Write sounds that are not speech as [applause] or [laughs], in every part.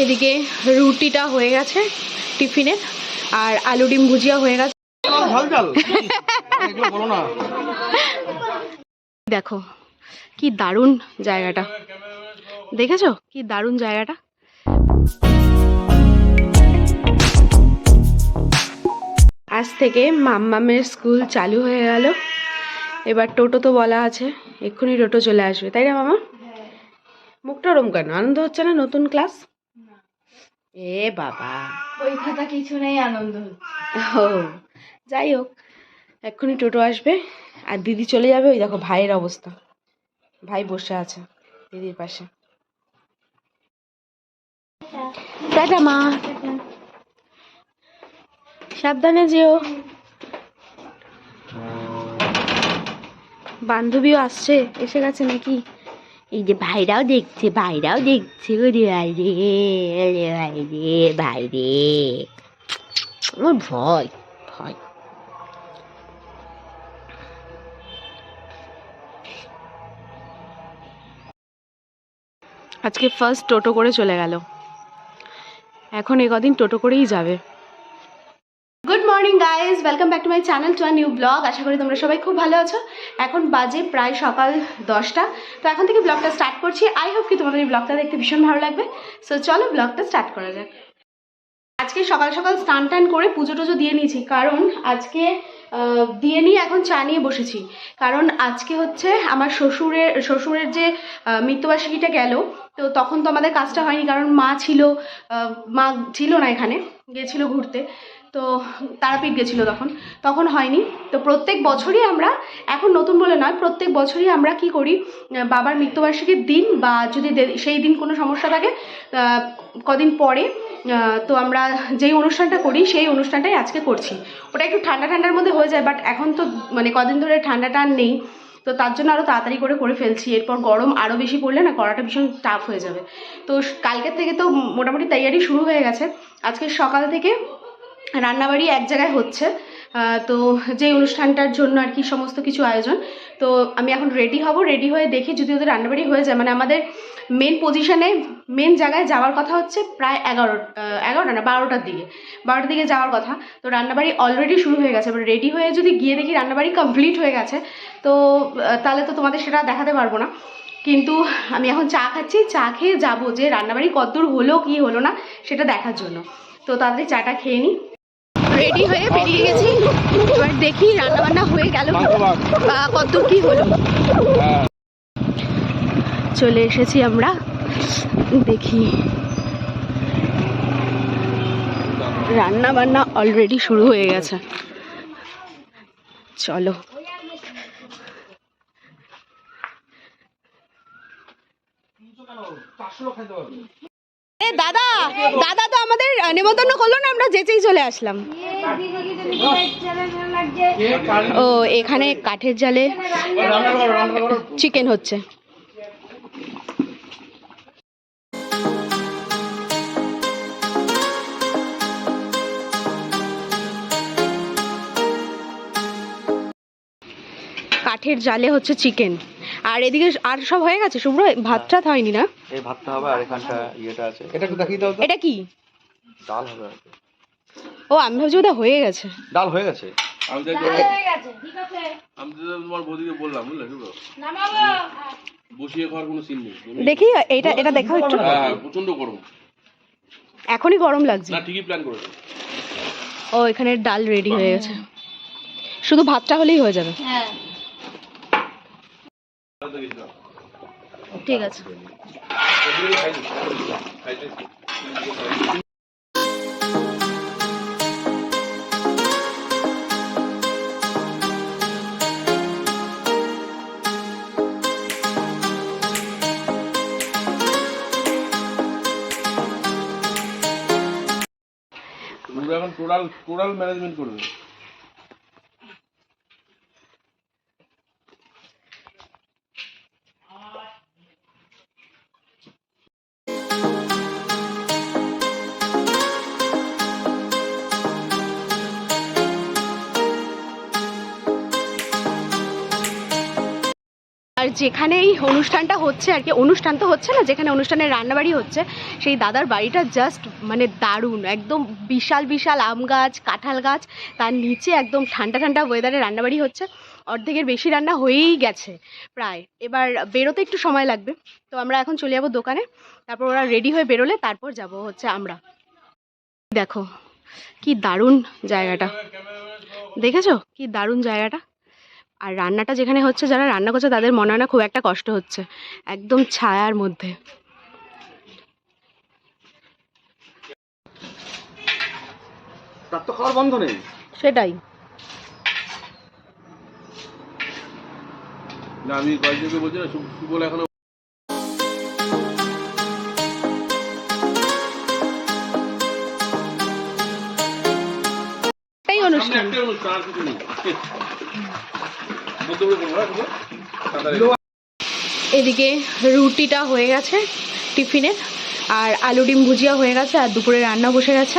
এদিকে রুটিটা হয়ে গেছে টিফিনের আর আলু ডিম ভুজিয়া হয়ে গেছে। দেখো কি দারুণ জায়গাটা। দেখেছ? কি দারুণ জায়গাটা। আজ থেকে মাম্মামের স্কুল চালু হয়ে গেল। এবার টোটো তো বলা আছে এক্ষুনি টোটো চলে আসবে। তাই না মামা? মুখটা ওরম কেন? আনন্দ হচ্ছে না নতুন ক্লাস? এ বাবা। ওই খাতা কিছু নেই আনন্দ ও যাই হোক এক্ষুনি টোটো আসবে আর দিদি চলে যাবে ওই দেখো ভাইয়ের অবস্থা। ভাই বসে আছে দিদির পাশে। টাটা মা। সাবধানে যেও। বান্ধবীও আসছে এসে গেছে নাকি? এই যে ভাইরাও দেখছে ভাইরাও দেখছে ওরে ভাই রে ওরে ভাই রে ভাই রে আমার ভয় ভয়। আজকে ফার্স্ট টোটো করে চলে গেল। এখন এ কদিন টোটো করেই যাবে। Guys welcome back to my channel to a new blog আশা করি তোমরা সবাই খুব ভালো আছো। এখন বাজে প্রায় সকাল দশটা। তো এখন থেকে ব্লগটা স্টার্ট করছি। আই হোপ কি তোমাদের এই ব্লগটা দেখতে ভীষণ ভালো লাগবে। সো চলো ব্লগটা স্টার্ট করা যাক। আজকে সকাল সকাল স্নান টান করে পুজো টুজো দিয়ে নিয়েছি। কারণ আজকে দিয়ে নিয়ে এখন চা নিয়ে বসেছি। কারণ আজকে হচ্ছে আমার শ্বশুরের শ্বশুরের যে মৃত্যুবার্ষিকীটা গেল, তো তখন তো আমাদের কাজটা হয়নি। কারণ মা ছিল মা ছিল না এখানে, গেছিল ঘুরতে। তো তারাপীঠ গেছিল তখন। তখন হয়নি। তো প্রত্যেক বছরই আমরা, এখন নতুন বলে নয়, প্রত্যেক বছরই আমরা কি করি বাবার মৃত্যুবার্ষিকীর দিন বা যদি সেই দিন কোনো সমস্যা থাকে কদিন পরে তো আমরা যেই অনুষ্ঠানটা করি, সেই অনুষ্ঠানটাই আজকে করছি। ওটা একটু ঠান্ডা ঠান্ডার মধ্যে হয়ে যায় বাট এখন তো মানে কদিন ধরে ঠান্ডাটা আর নেই। তো তার জন্য আরও তাড়াতাড়ি করে করে ফেলছি। এরপর গরম আরও বেশি পড়লে না করাটা ভীষণ টাফ হয়ে যাবে। তো কালকের থেকে তো মোটামুটি তৈয়ারি শুরু হয়ে গেছে। আজকে সকাল থেকে রান্নাবাড়ি এক জায়গায় হচ্ছে তো যে অনুষ্ঠানটার জন্য আর কি সমস্ত কিছু আয়োজন, তো আমি এখন রেডি হব রেডি হয়ে দেখি যদি ওদের রান্নাবাড়ি হয়ে যায়। মানে আমাদের মেন পজিশনে মেন জায়গায় যাওয়ার কথা হচ্ছে প্রায় এগারো এগারোটা না বারোটার দিকে বারোটার দিকে যাওয়ার কথা। তো রান্নাবাড়ি অলরেডি শুরু হয়ে গেছে। এবার রেডি হয়ে যদি গিয়ে দেখি রান্নাবাড়ি কমপ্লিট হয়ে গেছে, তো তাহলে তো তোমাদের সেটা দেখাতে পারব না। কিন্তু আমি এখন চা খাচ্ছি, চা খেয়ে যাব যে রান্নাবাড়ি কতদূর হলো, কি হলো না, সেটা দেখার জন্য। তো তাড়াতাড়ি চাটা খেয়ে নিই রেডি হয়ে বেরিয়ে গেছি। এবার দেখি রান্নাবান্না হয়ে গেল বা কত কি হলো। চলে এসেছি আমরা। দেখি। রান্না বান্না অলরেডি শুরু হয়ে গেছে। চলো। দাদা দাদা তো আমাদের নেমন্তন্ন করল না, আমরা যেচেই চলে আসলাম। ও, এখানে কাঠের জালে চিকেন হচ্ছে। কাঠের জালে হচ্ছে চিকেন। আর এদিকে আর সব হয়ে গেছে শুভ্র ভাত টাত হয়নি না? এই ভাতটা হবে আর এখানটা ইয়েটা আছে। এটা একটু দেখিয়ে দাও তো। এটা কি? ডাল হবে ও আমি ভাবছি ওটা হয়ে গেছে। ডাল হয়ে গেছে? আমি তো আমি তো তোমার বৌদিকে বললাম বুঝলে কি বলো? বসিয়ে খাওয়ার কোনো সিন নেই। দেখি এটা এটা দেখাও একটু। হ্যাঁ প্রচণ্ড গরম। এখনই গরম লাগছে। না ঠিকই প্ল্যান করেছে। ও এখানে ডাল রেডি হয়ে গেছে। শুধু ভাতটা হলেই হয়ে যাবে। হ্যাঁ। ঠিক আছে। এখন টোটাল টোটাল ম্যানেজমেন্ট করবে আর যেখানে এই অনুষ্ঠানটা হচ্ছে আর কি, অনুষ্ঠান তো হচ্ছে না, যেখানে অনুষ্ঠানের রান্নাবাড়ি হচ্ছে, সেই দাদার বাড়িটা জাস্ট মানে দারুণ, একদম বিশাল বিশাল আম গাছ, কাঁঠাল গাছ, তার নিচে একদম ঠান্ডা ঠান্ডা ওয়েদারে রান্নাবাড়ি হচ্ছে, অর্ধেকের বেশি রান্না হয়েই গেছে প্রায়। এবার বেরোতে একটু সময় লাগবে, তো আমরা এখন চলে যাব দোকানে, তারপর ওরা রেডি হয়ে বেরোলে তারপর যাব হচ্ছে আমরা। দেখো, কি দারুণ জায়গাটা। দেখেছ? কি দারুণ জায়গাটা? আর রান্নাটা যেখানে হচ্ছে যারা রান্না করছে তাদের মনে হয় না খুব একটা কষ্ট হচ্ছে। একদম ছায়ার মধ্যে। তার তো খাওয়ার বন্ধ নেই। সেটাই। না আমি কয়েকজনকে বলছি না সুবল এখনও অনুষ্ঠান। এদিকে রুটিটা হয়ে গেছে টিফিনে আর আলু ডিম ভুজিয়া হয়ে গেছে, আর দুপুরে রান্না বসে গেছে।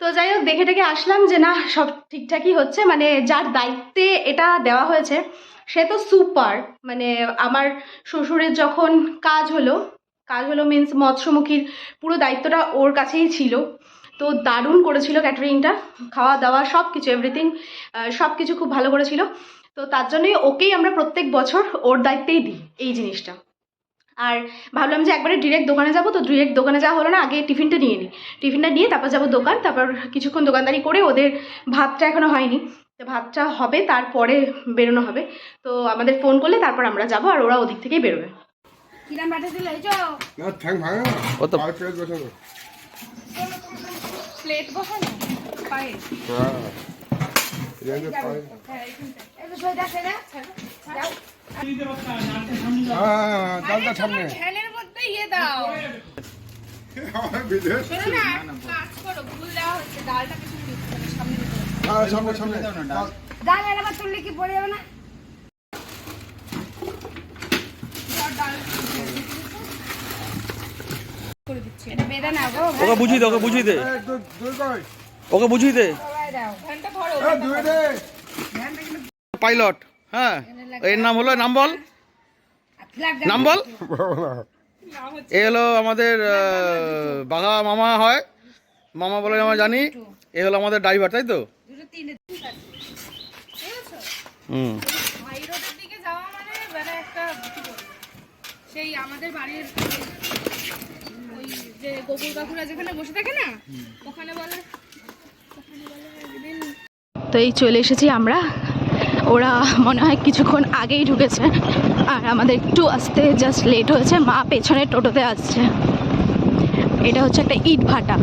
তো যাই হোক, দেখে টেকে আসলাম যে না, সব ঠিকঠাকই হচ্ছে। মানে যার দায়িত্বে এটা দেওয়া হয়েছে, সে তো সুপার। মানে আমার শ্বশুরের যখন কাজ হলো কাজ হলো মিন্স মৎস্যমুখীর পুরো দায়িত্বটা ওর কাছেই ছিল। তো দারুণ করেছিল ক্যাটারিংটা খাওয়া দাওয়া সব কিছু এভরিথিং সব কিছু খুব ভালো করেছিল। তো তার জন্যই ওকেই আমরা প্রত্যেক বছর ওর দায়িত্বেই দিই এই জিনিসটা। আর ভাবলাম যে একবারে ডিরেক্ট দোকানে যাব তো ডিরেক্ট দোকানে যাওয়া হলো না আগে টিফিনটা নিয়ে নিই। টিফিনটা নিয়ে তারপর যাব দোকান তারপর কিছুক্ষণ দোকানদারি করে ওদের ভাতটা এখনও হয়নি। তো ভাতটা হবে তারপরে বেরোনো হবে। তো আমাদের ফোন করলে তারপর আমরা যাব আর ওরা ওদিক থেকেই বেরোবে। কিরাম বাটা দিলে এই প্লেট বসানো? পায়ে। হ্যাঁ যাও। হ্যাঁ ডালটা সামনে। ফ্যানের মধ্যে ইয়ে দাও। কাজ করো ভুল দেওয়া হচ্ছে ডালটা কিছু সামনে। হ্যাঁ সামনে সামনে। ডাল। আবার তুললে কি পড়ে যাবে না? ডাল করে দিচ্ছি। এটা বেঁধে গো, ওকে বুঝিয়ে দে ওকে বুঝিয়ে দে। ওকে বুঝিয়ে দে। ভাই দাও। ফ্যানটা ধরো, এই, দুই দে। পাইলট হ্যাঁ। এর নাম হলো নাম বল। নাম বল এ হলো আমাদের বাঘা মামা হয়। মামা বলে আমরা জানি। এ হলো আমাদের ড্রাইভার তাই তো? হুম। মানে মানে সেই আমাদের বাড়ির যে কাকুরা যেখানে বসে থাকে না ওখানে বলে ওখানে বলে একদিন তো এই চলে এসেছি আমরা ওরা মনে হয় কিছুক্ষণ আগেই ঢুকেছে আর আমাদের একটু আসতে জাস্ট লেট হয়েছে মা পেছনে টোটোতে আসছে এটা হচ্ছে একটা ইট ভাটা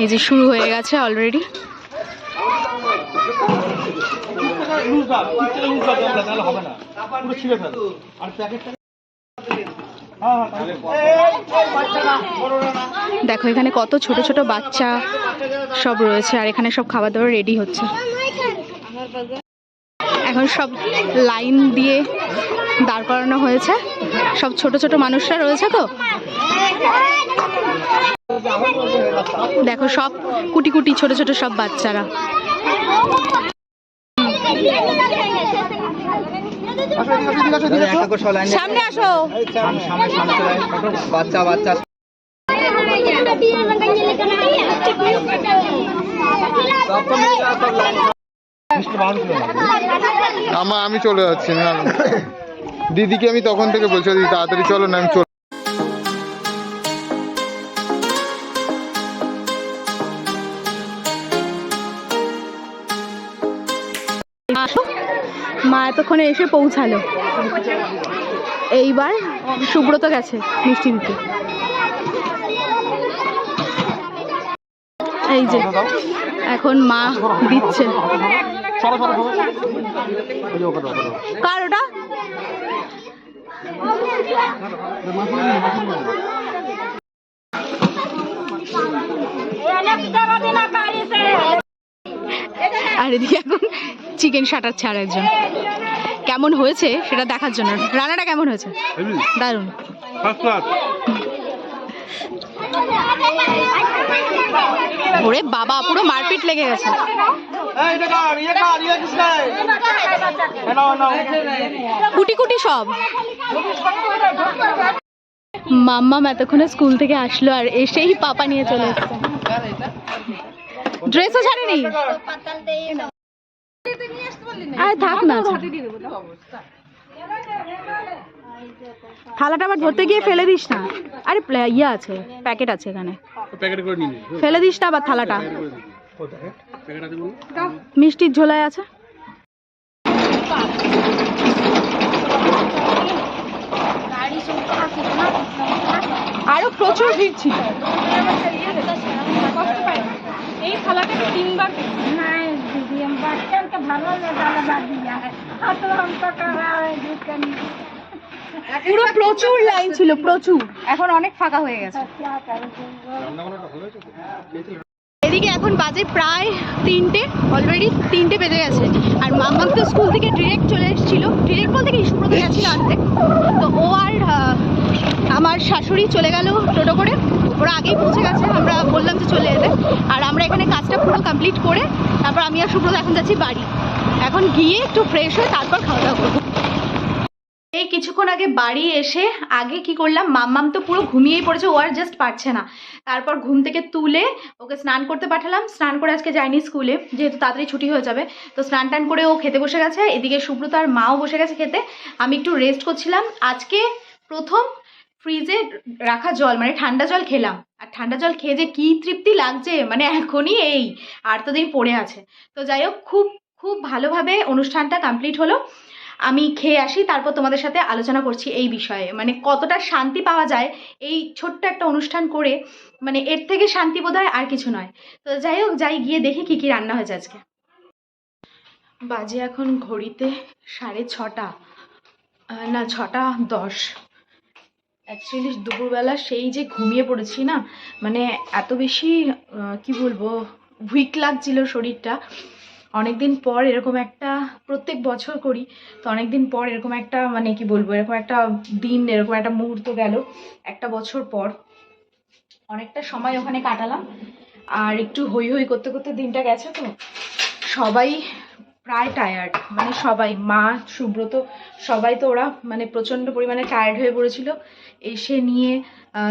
এই যে শুরু হয়ে গেছে অলরেডি দেখো, এখানে কত ছোট ছোট বাচ্চা সব রয়েছে, আর এখানে সব খাবার দাবার রেডি হচ্ছে। এখন সব লাইন দিয়ে দাঁড় করানো হয়েছে। সব ছোট ছোট মানুষরা রয়েছে তো? দেখো, সব কুটি কুটি ছোট ছোট সব বাচ্চারা। সামনে আসো। বাচ্চা বাচ্চা আমা, আমি চলে যাচ্ছি, না দিদিকে আমি তখন থেকে বলছি, দিদি, তাড়াতাড়ি চলো, না, আমি এতক্ষণে এসে পৌঁছালো। এইবার সুব্রত গেছে মিষ্টি দিতে এই যে, এখন মা দিচ্ছে। কার ওটা? আর এদিকে এখন চিকেন শাটাচ্ছে আর একজন। কেমন হয়েছে সেটা দেখার জন্য। রান্নাটা কেমন হয়েছে? দারুণ। ক্লাস ওরে বাবা পুরো মারপিট লেগে গেছে। কুটি কুটি সব। মাম্মাম এতক্ষণে স্কুল থেকে আসলো আর এসেই পাপা নিয়ে চলে এসছে। ড্রেসও ছাড়েনি? আর থাক না। থালাটা আবার ধরতে গিয়ে ফেলে দিস না। আরে প্লে- ইয়ে আছে প্যাকেট আছে এখানে। প্যাকেট করে নিয়ে ফেলে দিস না আবার থালাটা। মিষ্টির ঝোলায় আছে। আরও প্রচুর ভিড় ছিল। এই থালাটা তিনবার পুরো প্রচুর লাইন ছিল প্রচুর। এখন অনেক ফাঁকা হয়ে গেছে। এদিকে এখন বাজে প্রায় তিনটে অলরেডি তিনটে বেজে গেছে। আর মাম্মাম তো স্কুল থেকে ডিরেক্ট চলে এসেছিল। ডিরেক্ট বলতে কি সুব্রত গেছিল আনতে। তো ও আর আমার শাশুড়ি চলে গেল টোটো করে। ওরা আগেই পৌঁছে গেছে, আমরা বললাম যে চলে যেতে আর আমরা এখানে কাজটা পুরো কমপ্লিট করে, তারপর আমি আর সুব্রত এখন যাচ্ছি বাড়ি। এখন গিয়ে একটু ফ্রেশ হয়ে তারপর খাওয়া দাওয়া করব। এই কিছুক্ষণ আগে বাড়ি এসে আগে কি করলাম, মাম্মাম তো পুরো ঘুমিয়েই পড়েছে, ও আর জাস্ট পারছে না। তারপর ঘুম থেকে তুলে ওকে স্নান করতে পাঠালাম। স্নান করে আজকে যায়নি স্কুলে, যেহেতু তাড়াতাড়ি ছুটি হয়ে যাবে। তো স্নান টান করে ও খেতে বসে গেছে, এদিকে সুব্রত আর মাও বসে গেছে খেতে। আমি একটু রেস্ট করছিলাম। আজকে প্রথম ফ্রিজে রাখা জল মানে ঠান্ডা জল খেলাম। আর ঠান্ডা জল খেয়ে যে কী তৃপ্তি লাগছে মানে এখনই এই, আর তো দিন পড়ে আছে। তো যাই হোক, খুব খুব ভালোভাবে অনুষ্ঠানটা কমপ্লিট হলো। আমি খেয়ে আসি, তারপর তোমাদের সাথে আলোচনা করছি এই বিষয়ে। মানে কতটা শান্তি পাওয়া যায় এই ছোট্ট একটা অনুষ্ঠান করে মানে এর থেকে শান্তি বোধ হয় আর কিছু নয়। তো যাই হোক, যাই, গিয়ে দেখি কি কি রান্না হয়েছে আজকে। বাজে এখন ঘড়িতে সাড়ে ছটা। না, ছটা দশ। অ্যাকচুয়ালি দুপুরবেলা সেই যে ঘুমিয়ে পড়েছি না মানে এত বেশি কি বলব উইক লাগছিল শরীরটা। অনেকদিন পর এরকম একটা, প্রত্যেক বছর করি, তো অনেকদিন পর এরকম একটা মানে কি বলব, এরকম একটা দিন, এরকম একটা মুহূর্ত গেল, একটা বছর পর। অনেকটা সময় ওখানে কাটালাম, আর একটু হই হই করতে করতে দিনটা গেছে তো, সবাই প্রায় টায়ার্ড মানে সবাই, মা, সুব্রত, সবাই তো ওরা মানে প্রচণ্ড পরিমাণে টায়ার্ড হয়ে পড়েছিল। এসে নিয়ে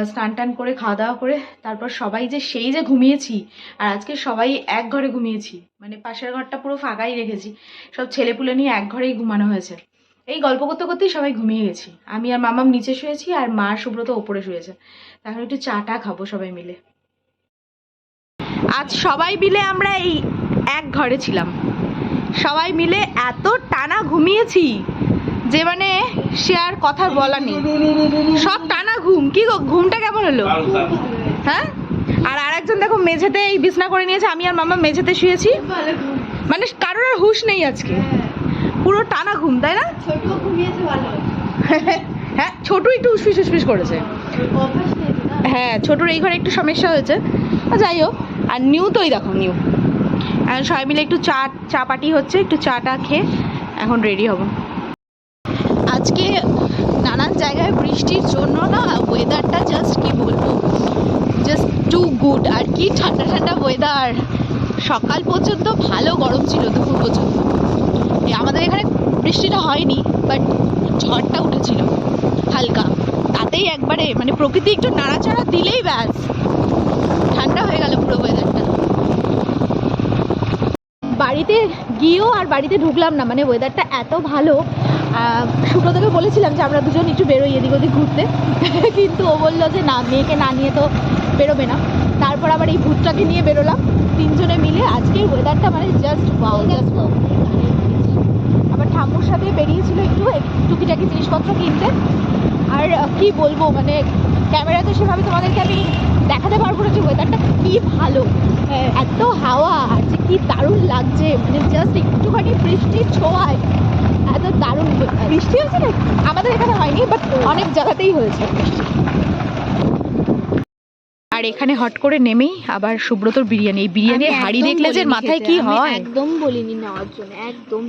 স্নান টান করে, খাওয়া দাওয়া করে, তারপর সবাই যে সেই যে ঘুমিয়েছি, আর আজকে সবাই এক ঘরে ঘুমিয়েছি মানে পাশের ঘরটা পুরো ফাঁকাই রেখেছি, সব ছেলেপুলে নিয়ে এক ঘরেই ঘুমানো হয়েছে। এই গল্প করতে করতেই সবাই ঘুমিয়ে গেছি। আমি আর মামাম নিচে শুয়েছি, আর মা, সুব্রত ওপরে শুয়েছে। এখন একটু চাটা খাব সবাই মিলে। আজ সবাই মিলে আমরা এই এক ঘরে ছিলাম। সবাই মিলে এত টানা ঘুমিয়েছি যে মানে সে আর কথা বলা নেই। সব টানা ঘুম। কি ঘুমটা কেমন হলো? হ্যাঁ? আর আরেকজন দেখো মেঝেতে এই বিছনা করে নিয়েছে, আমি আর মামা মেঝেতে শুয়েছি। মানে কারোর আর হুঁশ নেই আজকে। পুরো টানা ঘুম, তাই না? [laughs] হ্যাঁ ছোটু একটু উসফিস উসফিস করেছে। হ্যাঁ ছোটুর এই ঘরে একটু সমস্যা হয়েছে। যাই হোক। আর নিউ তোই দেখো, নিউ। এখন সবাই মিলে একটু চা চা পাটি হচ্ছে, একটু চাটা খেয়ে এখন রেডি হব। আজকে নানান জায়গায় বৃষ্টির জন্য না ওয়েদারটা জাস্ট কি বলব? জাস্ট টু গুড আর কি ঠান্ডা ঠান্ডা ওয়েদার সকাল পর্যন্ত ভালো গরম ছিল, দুপুর পর্যন্ত। আমাদের এখানে বৃষ্টিটা হয়নি বাট ঝড়টা উঠেছিল, হালকা। তাতেই একবারে মানে প্রকৃতি একটু নাড়াচাড়া দিলেই ব্যাস। ঠান্ডা হয়ে গেল পুরো ওয়েদারটা বাড়িতে গিয়েও আর বাড়িতে ঢুকলাম না মানে ওয়েদারটা এত ভালো। সুব্রতকে বলেছিলাম যে আমরা দুজন একটু বেরোই এদিক ওদিক ঘুরতে। [laughs] কিন্তু ও বলল যে না, মেয়েকে না নিয়ে তো বেরোবে না। তারপর আবার এই ভূতটাকে নিয়ে বেরোলাম তিনজনে মিলে। আজকের ওয়েদারটা মানে জাস্ট জাস্ট আবার ঠাম্মুর সাথে বেরিয়েছিল একটু টুকিটাকি জিনিসপত্র কিনতে। আর কি বলব মানে ক্যামেরাতে সেভাবে তোমাদেরকে আমি দেখাতে পারব না যে ওয়েদারটা কি ভালো। এত হাওয়া আর যে কি দারুণ লাগছে মানে জাস্ট একটুখানি বৃষ্টির ছোঁয়ায়। এত দারুণ বৃষ্টি হয়েছে না আমাদের এখানে হয়নি বাট অনেক জায়গাতেই হয়েছে। আর এখানে হট করে নেমেই আবার সুব্রতর বিরিয়ানি। এই বিরিয়ানির হাড়ি দেখলে যে মাথায় কি হয়? একদম বলিনি নেওয়ার জন্য একদম।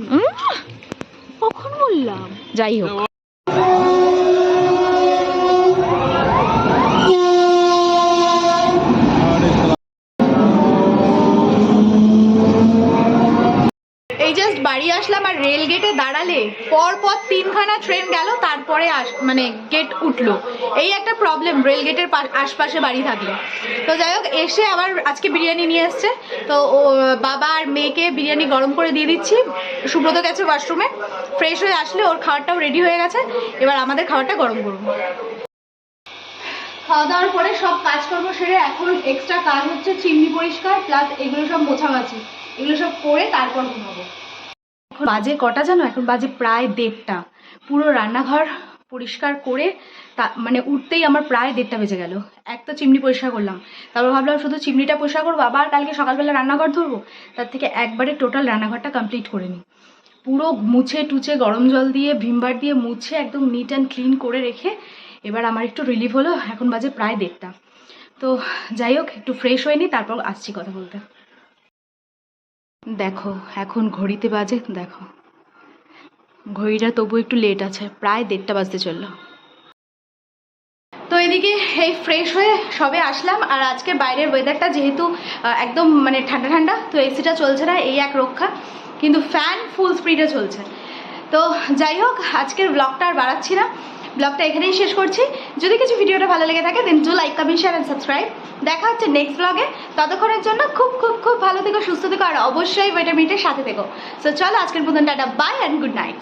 কখন বললাম? যাই হোক। এই জাস্ট বাড়ি আসলাম আর রেল গেটে দাঁড়ালে পর পর তিনখানা ট্রেন গেল, তারপরে আস মানে গেট উঠল। এই একটা প্রবলেম রেল গেটের আশপাশে বাড়ি থাকলে। তো যাই হোক, এসে আবার আজকে বিরিয়ানি নিয়ে এসছে। তো বাবা আর মেয়েকে বিরিয়ানি গরম করে দিয়ে দিচ্ছি। সুব্রত গেছে ওয়াশরুমে ফ্রেশ হয়ে আসলে ওর খাবারটাও রেডি হয়ে গেছে। এবার আমাদের খাবারটা গরম করব খাওয়া দাওয়ার পরে সব কাজকর্ম সেরে এখন এক্সট্রা কাজ হচ্ছে, চিমনি পরিষ্কার প্লাস এগুলো সব মোছামাছি এগুলো সব করে তারপর ঘুমাবো। এখন বাজে কটা জানো? এখন বাজে প্রায় দেড়টা। পুরো রান্নাঘর পরিষ্কার করে তা মানে উঠতেই আমার প্রায় দেড়টা বেজে গেল। এক তো চিমনি পরিষ্কার করলাম। তারপর ভাবলাম শুধু চিমনিটা পরিষ্কার করব, আবার কালকে সকালবেলা রান্নাঘর ধরবো। তার থেকে একবারে টোটাল রান্নাঘরটা কমপ্লিট করে নিই। পুরো মুছে টুছে গরম জল দিয়ে ভিমবার দিয়ে মুছে একদম নিট অ্যান্ড ক্লিন করে রেখে এবার আমার একটু রিলিফ হলো। এখন বাজে প্রায় দেড়টা। তো যাই হোক, একটু ফ্রেশ হয়ে নিই, তারপর আসছি কথা বলতে। দেখো, এখন ঘড়িতে বাজে, দেখো। ঘড়িটা তবু একটু লেট আছে, প্রায় দেড়টা বাজতে চলল। তো এদিকে এই ফ্রেশ হয়ে সবে আসলাম, আর আজকে বাইরের ওয়েদারটা যেহেতু একদম মানে ঠান্ডা ঠান্ডা, তো এসিটা চলছে না, এই এক রক্ষা, কিন্তু ফ্যান ফুল স্পিডে চলছে। তো যাই হোক, আজকের ব্লগটা আর বাড়াচ্ছি না। ব্লগটা এখানেই শেষ করছি। যদি কিছু ভিডিওটা ভালো লেগে থাকে then do like comment share and subscribe দেখা হচ্ছে নেক্সট ব্লগে ততক্ষণের জন্য খুব খুব খুব ভালো থেকো, সুস্থ থেকো, আর অবশ্যই ভিটামিনটের সাথে থেকো। সো চলো আজকের মতন, tata bye and good night